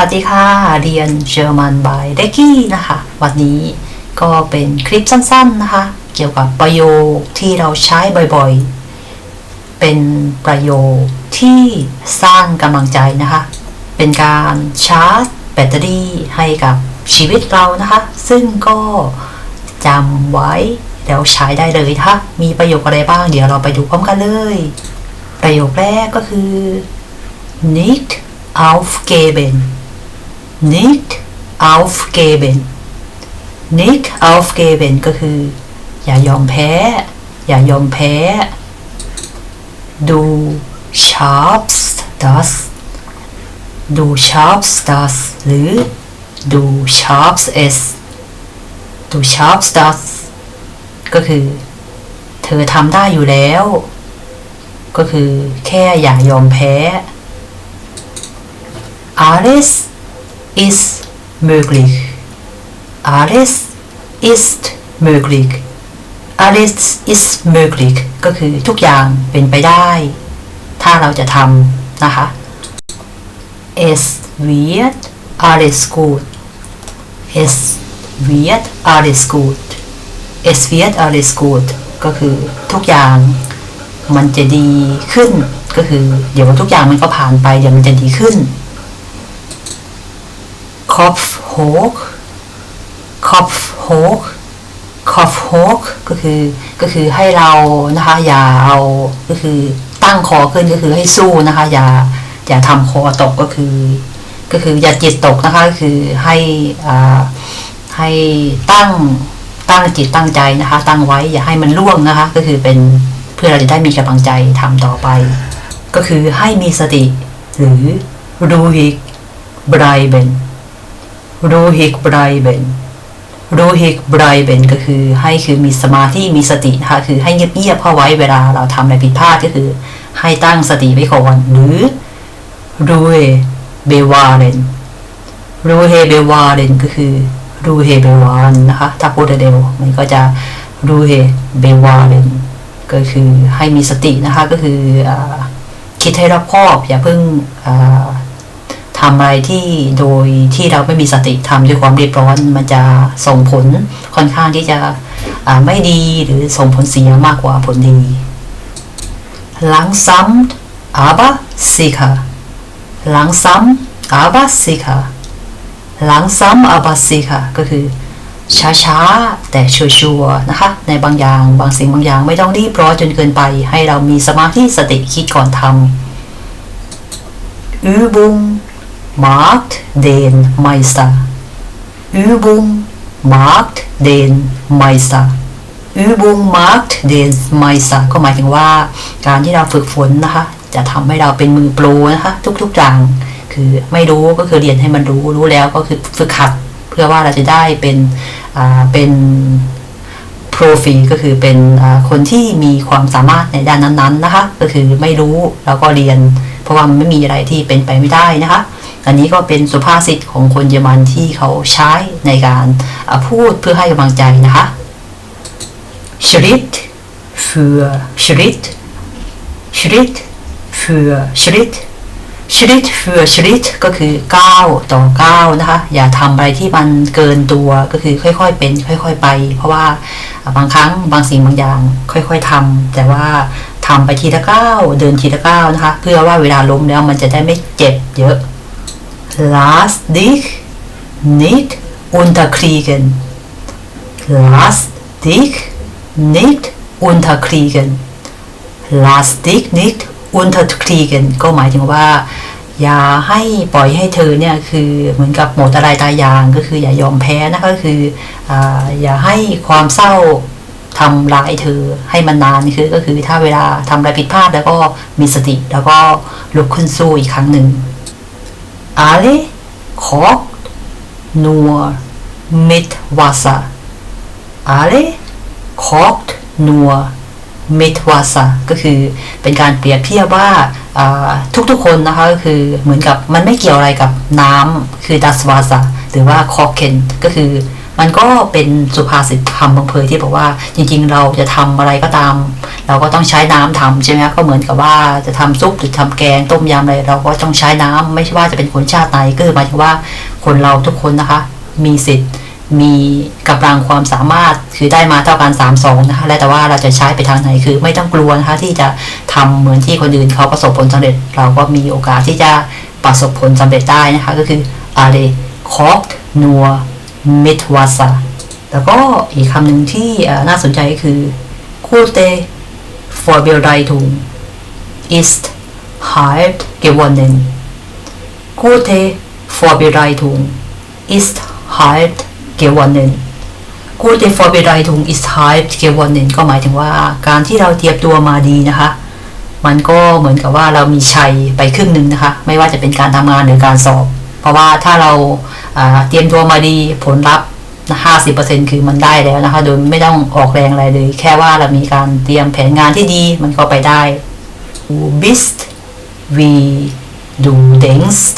วัสดีค่ะ เรียนเยอรมันบายเด็กกี้นะคะ วันนี้ก็เป็นคลิปสั้นๆนะคะ เกี่ยวกับประโยคที่เราใช้บ่อยๆ เป็นประโยคที่สร้างกำลังใจนะคะ เป็นการชาร์จแบตเตอรี่ให้กับชีวิตเรานะคะ ซึ่งก็จำไว้แล้วใช้ได้เลยนะคะมีประโยคอะไรบ้าง เดี๋ยวเราไปดูพร้อมกันเลย ประโยคแรกก็คือ nicht aufgeben nicht aufgeben nicht aufgeben ก็คือ อย่ายอมแพ้ อย่ายอมแพ้ du schaffst das du schaffst das หรือ du schaffst es du schaffst das ก็คือ เธอทำได้อยู่แล้ว ก็คือ แค่อย่ายอมแพ้ alles ist möglich alles ist möglich alles ist möglich ก็คือทุกอย่างเป็นไปได้ ถ้าเราจะทำนะคะ es wird alles gut es wird alles gut es wird alles gut ก็คือทุกอย่างมันจะดีขึ้น ก็คือ เดี๋ยวทุกอย่างมันก็ผ่านไปเดี๋ยวมันจะดีขึ้น Kopf hoch Kopf hoch Kopf hoch ก็คือก็คือให้เรานะคะ อย่าเอาก็คือตั้งคอขึ้นก็คือให้สู้นะคะ อย่าอย่าทำคอตกก็คือ ก็คืออย่าจิตตกนะคะก็คือให้อ่าให้ตั้งตั้งจิตตั้งใจนะคะ ตั้งไว้อย่าให้มันล่วงนะคะ ก็คือเป็นเพื่อเราจะได้มีกำลังใจทำต่อไป ก็คือให้มีสติหรือ ruhig bleiben ruhig bleiben ruhig bleiben ก็คือให้คือมีสมาธิมีสตินะคะคือให้เงียบๆเข้าไว้เวลาเราทำอะไรผิดพลาดก็คือ ให้ตั้งสติไว้ก่อน หรือ ruhe bewahren ruhe bewahren ก็คือ ruhe bewahren นะคะถ้าพูดเร็วมันก็จะ ruhe bewahren ก็คือให้มีสตินะคะก็คืออคิดให้รอบคอบอย่าเพิ่ง อ่าทำอะไรที่โดยที่เราไม่มีสติทำด้วยความรีบร้อนมันจะส่งผลค่อนข้างที่จะไม่ดีหรือส่งผลเสียมากกว่าผลดี langsam aber sicher langsam aber sicher langsam aber sicher ก็คือช้าๆ แต่ชัวร์ๆนะคะ ในบางอย่างบางสิ่งบางอย่างไม่ต้องรีบร้อนจนเกินไป ให้เรามีสมาธิสติคิดก่อนทำ Übung macht den Meister Übung macht den Meister Übung macht den Meister ก็หมายถึงว่า การที่เราฝึกฝนนะคะ จะทำให้เราเป็นมือโปรนะคะ ทุกๆอย่างคือไม่รู้ก็คือเรียนให้มันรู้รู้แล้วก็คือฝึกหัด เพื่อว่าเราจะได้เป็นอ่าเป็นโปรฟีก็คือเป็นอ่าคนที่มีความสามารถในด้านนั้นๆนะคะ ก็คือไม่รู้แล้วก็เรียน เพราะว่ามันไม่มีอะไรที่เป็นไปไม่ได้นะคะ อันนี้ก็เป็นสุภาษิตของคนเยอรมันที่เขาใช้ในการพูดเพื่อให้กำลังใจนะคะ Schritt für Schritt Schritt für Schritt Schritt für Schritt ก็คือก้าวต่อก้าวนะคะ อย่าทำอะไรที่มันเกินตัวก็คือค่อยๆเป็น ค่อยๆไป เพราะว่าบางครั้งบางสิ่งบางอย่าง ค่อยๆทำแต่ว่าทำไปทีละก้าวเดินทีละก้าวนะคะ เพื่อว่าเวลาล้มแล้วมันจะได้ไม่เจ็บเยอะ Lass dich nicht unterkriegen Lass dich nicht unterkriegen Lass dich nicht unterkriegen ก็หมายถึงว่า อย่าให้ปล่อยให้เธอเนี่ยคือเหมือนกับหมดอะไรตายอย่างก็คืออย่ายอมแพ้นะก็คือออย่าให้ความเศร้าทำร้ายเธอให้มันนานคือก็คือถ้าเวลาทำอะไรผิดพลาดแล้วก็มีสติ แล้วก็ลุกขึ้นสู้อีกครั้งหนึ่ง alle kocht nur mit Wasser alle kocht nur mit Wasser ก็คือเป็นการเปรียบเทียบว่าทุกๆคนนะคะก็คือเหมือนกับมันไม่เกี่ยวอะไรกับน้ำคือ das Wasser หรือว่า kochen ก็คือ มันก็เป็นสุภาษิตคำบางเพยที่บอกว่าจริง ๆ เราจะทำอะไรก็ตาม เราก็ต้องใช้น้ำทำใช่ไหมก็เหมือนกับว่าจะทำซุปหรือทำแกงต้มยำอะไรเราก็ต้องใช้น้ำไม่ใช่ว่าจะเป็นคนชาติไหนก็คือหมายถึงว่าคนเราทุกคนนะคะ มีสิทธิ์มีกำลังความสามารถคือได้มาเท่ากัน3ามสองนะคะและแต่ว่าเราจะใช้ไปทางไหนคือไม่ต้องกลัวนะคะที่จะทำเหมือนที่คนอื่นเขาประสบผลสำเร็จ เราก็มีโอกาสที่จะประสบผลสำเร็จได้นะคะก็คืออะไรคอกนัว มิทวาซาแล้วก็อีกคำหนึ่งที่น่าสนใจก็คือคูเต for b e r i t u n ist halt gewonnen Gute Vorbereitung ist halt gewonnen Gute Vorbereitung ist halt gewonnen ก็หมายถึงว่าการที่เราเตรียมตัวมาดีนะคะ มันก็เหมือนกับว่าเรามีชัยไปครึ่งหนึ่งนะคะ ไม่ว่าจะเป็นการทำงานหรือการสอบ ราะว่าถ้าเราเตรียมตัวมาดีผลลัพธ์ห้าสิบเปอร์เซ็นคือมันได้แล้วนะคะ โดยไม่ต้องออกแรงอะไรเลย แค่ว่าเรามีการเตรียมแผนงานที่ดีมันก็ไปได้ Du bist we du denkst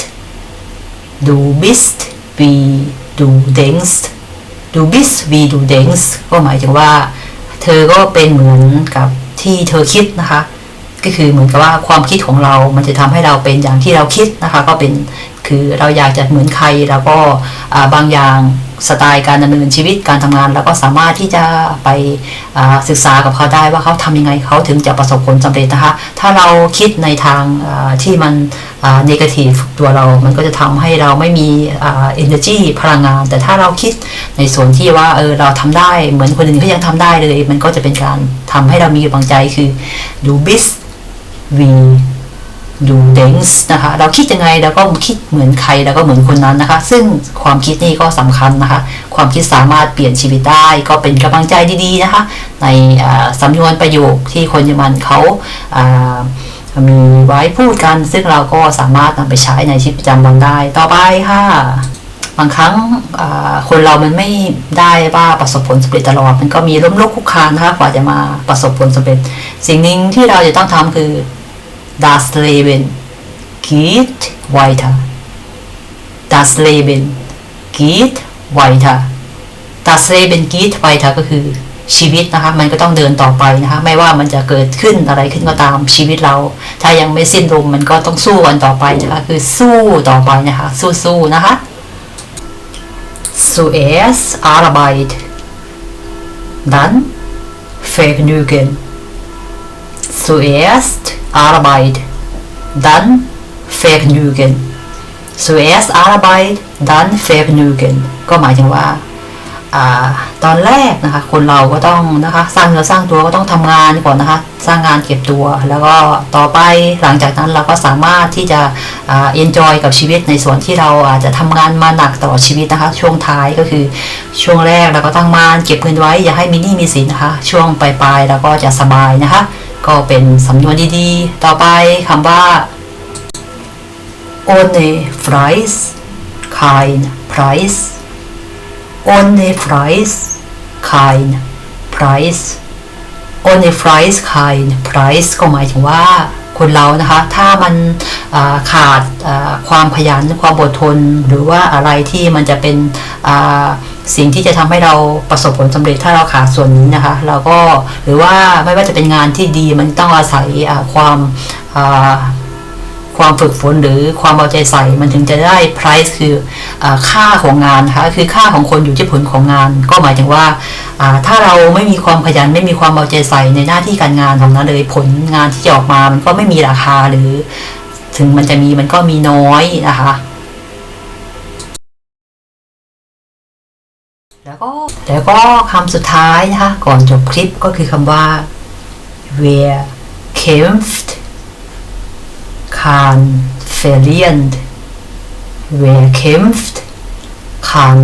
Du bist we du denkst Du bist we du denkst ก็หมายถึงว่า เธอก็เป็นเหมือนกับที่เธอคิดนะคะ ก็คือเหมือนกับว่าความคิดของเรา มันจะทำให้เราเป็นอย่างที่เราคิดนะคะ ก็เป็น คือเราอยากจะเหมือนใครแล้วก็บางอย่างสไตล์การดำเนินชีวิตการทำงานเราก็สามารถที่จะไปศึกษากับเขาได้ว่าเขาทำยังไงเขาถึงจะประสบผลสำเร็จนะคะ ถ้าเราคิดในทางที่มันนกาทีฟตัวเรา มันก็จะทำให้เราไม่มี energy พลังงาน แต่ถ้าเราคิดในส่วนที่ว่าเออเราทำได้เหมือนคนอื่นเขายังทำได้เลย มันก็จะเป็นการทำให้เรามีกำลังใจคือดูบิสวี ดูเดงส์นะคะเราคิดยังไงเราก็คิดเหมือนใครแล้วก็เหมือนคนนั้นนะคะ ซึ่งความคิดนี่ก็สำคัญนะคะ ความคิดสามารถเปลี่ยนชีวิตได้ ก็เป็นกำลังใจดีๆนะคะ ในสำนวนประโยคที่คนเยอรมันเขามีไว้พูดกัน ซึ่งเราก็สามารถนำไปใช้ในชีวิตประจำวันได้ ต่อไปค่ะบางครั้งคนเรามันไม่ได้ว่าประสบผลสำเร็จตลอด มันก็มีล้มลุกคุกคานนะคะกว่าจะมาประสบผลสำเร็จ สิ่งหนึ่งที่เราจะต้องทำคือ Das Leben geht weiter. Das Leben geht weiter. Das Leben geht weiter ก็คือชีวิตนะคะมันก็ต้องเดินต่อไปนะคะไม่ว่ามันจะเกิดขึ้นอะไรขึ้นก็ตามชีวิตเรา ถ้ายังไม่สิ้นลมมันก็ต้องสู้กันต่อไปนะคะคือสู้ต่อไปนะคะสู้ๆนะคะ Zuerst Arbeit dann Vergnügen Zuerst Arbeit dann Vergnügen Zuerst Arbeit dann Vergnügen ก็หมายถึงว่าอตอนแรกนะคะคนเราก็ต้องนะคะสร้างเนื้อสร้างตัวก็ต้องทำงานก่อนนะคะสร้างงานเก็บตัว แล้วก็ต่อไปหลังจากนั้นเราก็สามารถที่จะเอ็นจอยกับชีวิตในส่วนที่เราอาจจะทำงานมาหนักตลอดชีวิตนะคะ ช่วงท้ายก็คือช่วงแรกเราก็ตั้งมานเก็บเงินไว้อย่าให้มีหนี้มีสินนะคะ ช่วงปลายๆเราก็จะสบายนะคะ ก็เป็นสำนวนดีๆ ต่อไปคำว่า ohne Preis kein Preis ohne Preis kein Preis ohne Preis kein Preis ก็หมายถึงว่าคนเรานะคะถ้ามันขาดความขยันความอดทน หรือว่าอะไรที่มันจะเป็น สิ่งที่จะทำให้เราประสบผลสำเร็จถ้าเราขาดส่วนนี้นะคะ เราก็หรือว่าไม่ว่าจะเป็นงานที่ดีมันต้องอาศัยความความฝึกฝนหรือความเอาใจใส่มันถึงจะได้ price คืออค่าของงานนะคะคือค่าของคนอยู่ที่ผลของงาน ก็หมายถึงว่าถ้าเราไม่มีความขยันไม่มีความเอาใจใส่ในหน้าที่การงานทำนั้นเลยผลงานที่จะออกมามันก็ไม่มีราคาหรือ ถึงมันจะมีมันก็มีน้อยนะคะ แล้วก็แล้วก็คำสุดท้ายนะคะก่อนจบคลิปก็คือคำว่า wer kämpft kann verlieren wer kämpft kann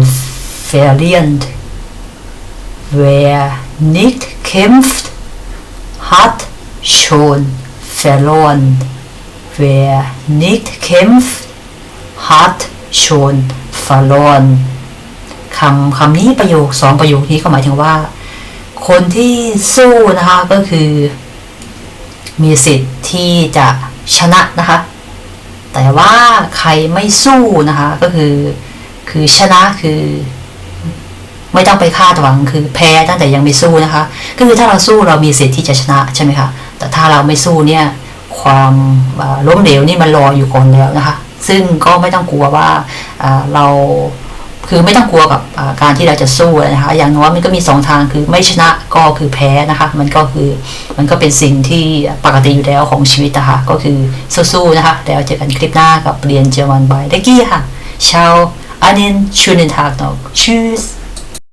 verlieren wer nicht kämpft hat schon verloren wer nicht kämpft hat schon verloren คำคำนี้ประโยคสองประโยคนี้ก็หมายถึงว่า คนที่สู้นะคะก็คือ มีสิทธิ์ที่จะชนะนะคะ แต่ว่าใครไม่สู้นะคะก็คือคือชนะคือ ไม่ต้องไปคาดหวังคือแพ้ตั้งแต่ยังไม่สู้นะคะ ก็คือถ้าเราสู้เรามีสิทธิ์ที่จะชนะใช่ไหมคะแต่ถ้าเราไม่สู้เนี่ยความล้มเหลวนี่มันรออยู่ก่อนแล้วนะคะ ซึ่งก็ไม่ต้องกลัวว่าเรา คือไม่ต้องกลัวกับอ่าการที่เราจะสู้นะคะ อย่างน้อยมันก็มีสองทางคือไม่ชนะก็คือแพ้นะคะ มันก็คือมันก็เป็นสิ่งที่ปกติอยู่แล้วของชีวิตนะคะก็คือสู้ๆนะคะแล้วเจอกันคลิปหน้ากับเรียนเจอมันบายเด็กกี้ค่ะ Ciao, einen schönen Tag noch. Tschüss.